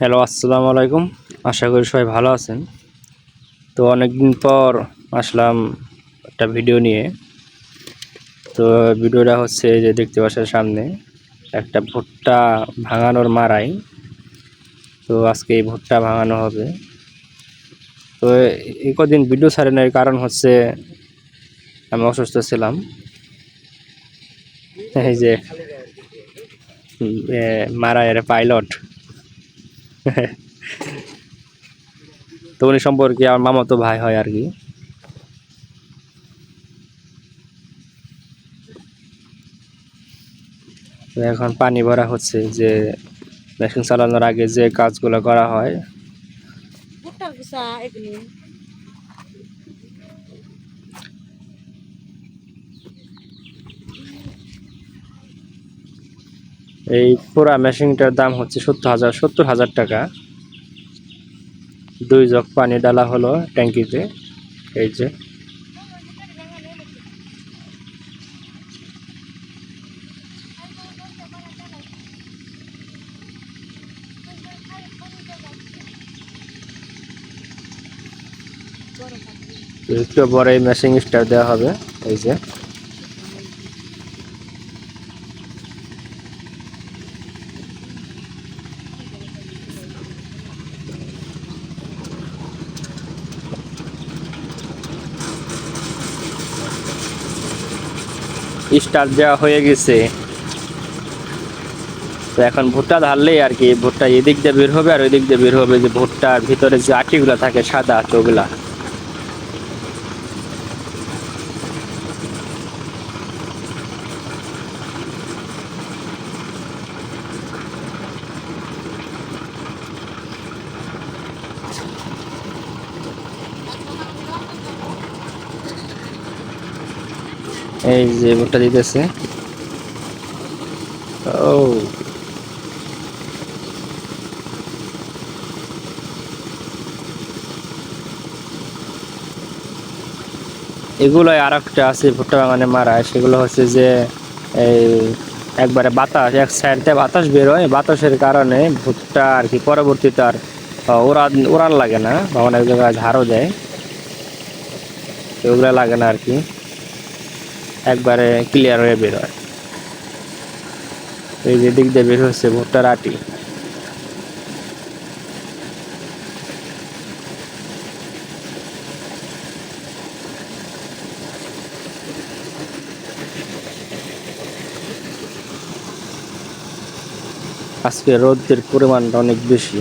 Hello আসসালামু আলাইকুম। আশা করি সবাই ভালো আছেন। তো অনেকদিন পর আসলাম একটা ভিডিও নিয়ে। তো ভিডিওটা হচ্ছে যে দেখতে পাচ্ছেন সামনে একটা ভুট্টা ভাঙানোর মারাই। তো আজকে এই ভুট্টা ভাঙানো হবে। তো এই কদিন ভিডিও ছাড়ে না এর কারণ হচ্ছে আমি অসুস্থ ছিলাম। এই যে এ, পাইলট তো উনি সম্পর্কে আমার মামাতো ভাই হয় আর কি। এখন পানি ভরা হচ্ছে যে মেশিন চালানোর আগে যে কাজগুলো করা হয় ভুট্টার গুছা এগুলি এই পুরা মেশিনটার দাম হচ্ছে সত্তর হাজার সত্তর হাজার টাকা। দুই জগ পানি ডালা হলো ট্যাঙ্কিতে, এই যে। পরে এই মেশিন স্টার দেওয়া হবে, এই যে। স্টার দেওয়া হয়ে গেছে। তো এখন ভুট্টা ধারলেই আর কি, ভুট্টা এদিক দিয়ে বের হবে আর ওই দিক দিয়ে বের হবে। যে ভুট্টার ভিতরে যে আটিগুলো থাকে, সাদা ওগুলা এই যে ভুট্টা দিতেছে। ও। এগুলো আর একটা আছে ভুট্টা বাগানে মারা, সেগুলো হচ্ছে যে এই একবারে বাতাস, এক সাইডতে বাতাস বেরোয়, বাতাসের কারণে ভুট্টা আর কি পরবর্তীতে আর ওড়ান ওড়ান লাগে না, বা অনেক জায়গায় ঝাড়ও দেয়। ওগুলো লাগে না আর কি। একবারে ক্লিয়ার হয়ে বেরোয় এই যে দিক দিয়ে বের হচ্ছে ভুট্টার আটি। আজকে রোদের পরিমাণটা অনেক বেশি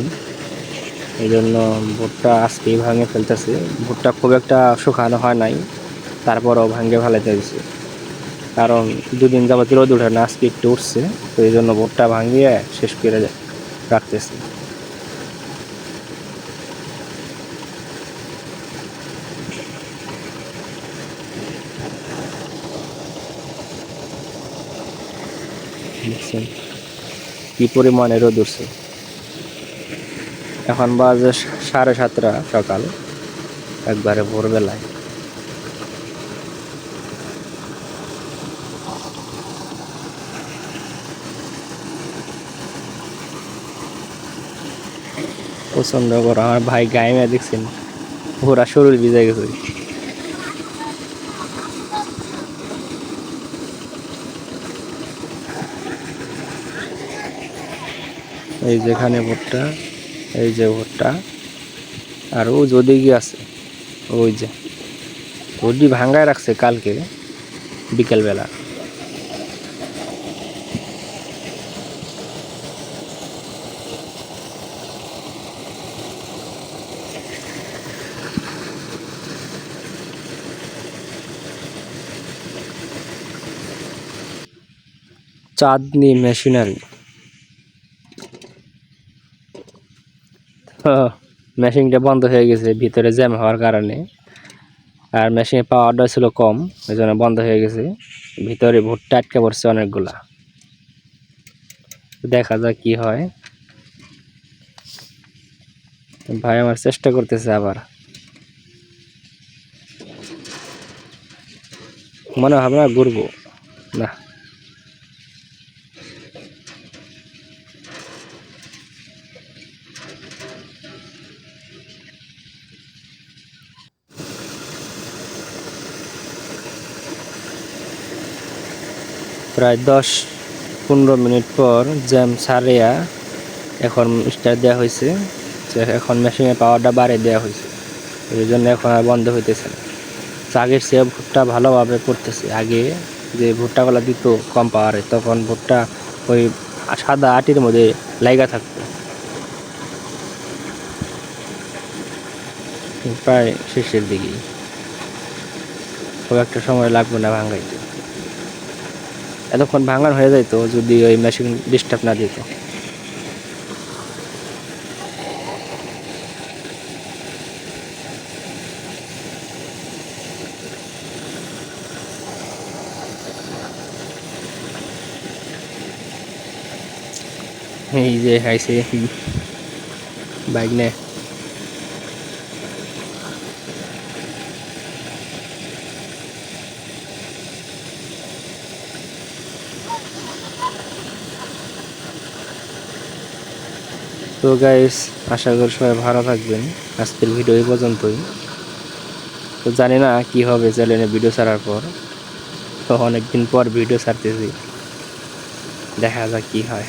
এই জন্য ভুট্টা আজকেই ভাঙে ফেলতেছে। ভুট্টা খুব একটা শুকানো হয় নাই, তারপরও ভাঙে ফেলাইতে হয়েছে কারণ দুদিন যাবত রোদ উঠে না, আজকে একটু উঠছে, তো এই জন্য ভুট্টা ভাঙিয়ে শেষ করে রাখতেছি। কি পরিমাণে রোদ উঠছে। এখন বাজে সাড়ে সাতটা সকাল, একবারে ভোরবেলায়। প্রচণ্ড গরম আমার ভাই গায়ে মেয়ে দেখছেন, পুরা শরীর ভিজে গেছে। এই যেখানে ভুট্টা, এই যে ভুট্টা, আর ও যদি আছে, ওই যে ওটি ভাঙ্গায় রাখছে কালকে, বিকেলবেলা। চাঁদনি মেশিনারি মেশিনটা বন্ধ হয়ে গেছে, ভিতরে জ্যাম হওয়ার কারণে। আর মেশিনের পাওয়ারটা ছিল কম, এই জন্য বন্ধ হয়ে গেছে। ভিতরে ভুট্টা আটকে পড়ছে অনেকগুলা। দেখা যাক কি হয়। ভাই আমার চেষ্টা করতেছে আবার। মনে হবে না ঘুরবো। না। প্রায় দশ পনেরো মিনিট পর জ্যাম সারিয়া এখন স্টার্ট দেওয়া হয়েছে এখন মেশিনের পাওয়ারটা বাড়িয়ে দেওয়া হয়েছে এই জন্য এখন আর বন্ধ হইতেছে না। আগের চেয়ে ভুট্টা ভালোভাবে করতেছে। আগে যে ভুট্টাগুলো দিত কম পাওয়ারে তখন ভুট্টা ওই সাদা আটির মধ্যে লাইগা থাকতো। প্রায় শেষের দিকেই। খুব একটা সময় লাগবে না ভাঙাইতে। এতক্ষণ ভাঙান হয়ে যেত যদি ওই মেশিন ডিস্টার্ব না দিত এই যে খাইছে বাইক নে তো গাইস আশা করি সবাই ভালো থাকবেন। আজকের ভিডিও এই পর্যন্তই। তো জানি না কি হবে চ্যানেলে ভিডিও ছাড়ার পর। তো অনেকদিন পর ভিডিও ছাড়তেছি। দেখা যাক কি হয়।